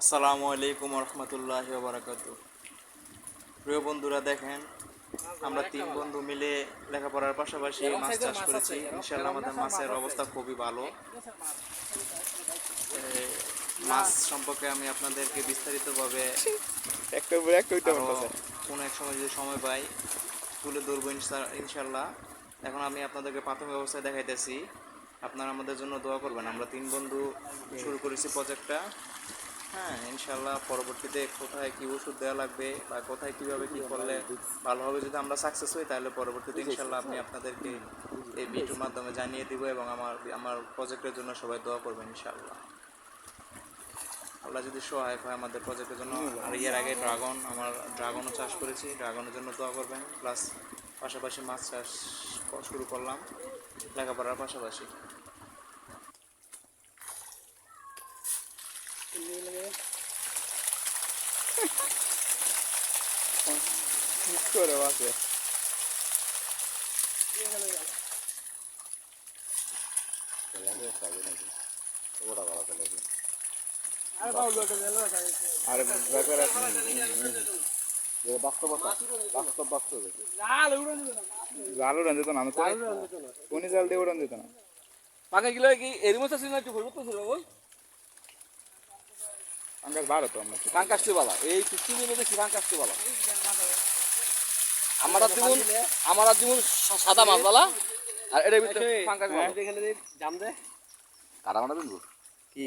আসসালামু আলাইকুম রহমতুল্লাহ বারাকাত প্রিয় বন্ধুরা দেখেন আমরা তিন বন্ধু মিলে লেখাপড়ার পাশাপাশি মাছ চাষ করেছি। ইনশাল্লাহ আমাদের মাছের অবস্থা খুবই ভালো। মাছ সম্পর্কে আমি আপনাদেরকে বিস্তারিতভাবে কোনো এক সময় যদি সময় পাই তুলে ধরবো ইনশাল্লাহ এখন আমি আপনাদেরকে প্রাথমিক অবস্থায় দেখাইতেছি। আপনারা আমাদের জন্য দোয়া করবেন। আমরা তিন বন্ধু শুরু করেছি প্রজেক্টটা হ্যাঁ ইনশাল্লাহ পরবর্তীতে কোথায় কি ওষুধ দেওয়া লাগবে বা কোথায় কীভাবে কি করলে ভালো হবে যদি আমরা সাকসেস হই তাহলে পরবর্তীতে ইনশাল্লাহ আপনি আপনাদেরকে এই ভিডিওর মাধ্যমে জানিয়ে দিব এবং আমার আমার প্রজেক্টের জন্য সবাই দোয়া করবেন ইনশাল্লাহ আল্লাহ যদি সহায়ক হয় আমাদের প্রজেক্টের জন্য। আর এর আগে ড্রাগন আমার ড্রাগনও চাষ করেছি ড্রাগনের জন্য দোয়া করবেন। প্লাস পাশাপাশি মাছ চাষ শুরু করলাম লেখাপড়ার পাশাপাশি। ঠিক করে আছে আর ব্যাপার জাল না কোনি জাল দিয়ে উড়ান কি এর আঙ্গাস ভালো তো আমরা ফাঙ্কাসটি বালা এই মিলে বেশি ফাঙ্কাসটি বালা আমার যেমন আমার যেমন সাদা মাছ বালা। আর এর ভিতরে ফাঙ্কাস বালা জাম দে। কারা মারা দিন কি?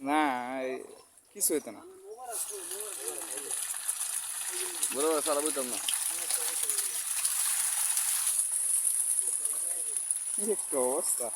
না কিছু হইতো না। বলো সারা বুঝতাম না। কি একটা অবস্থা।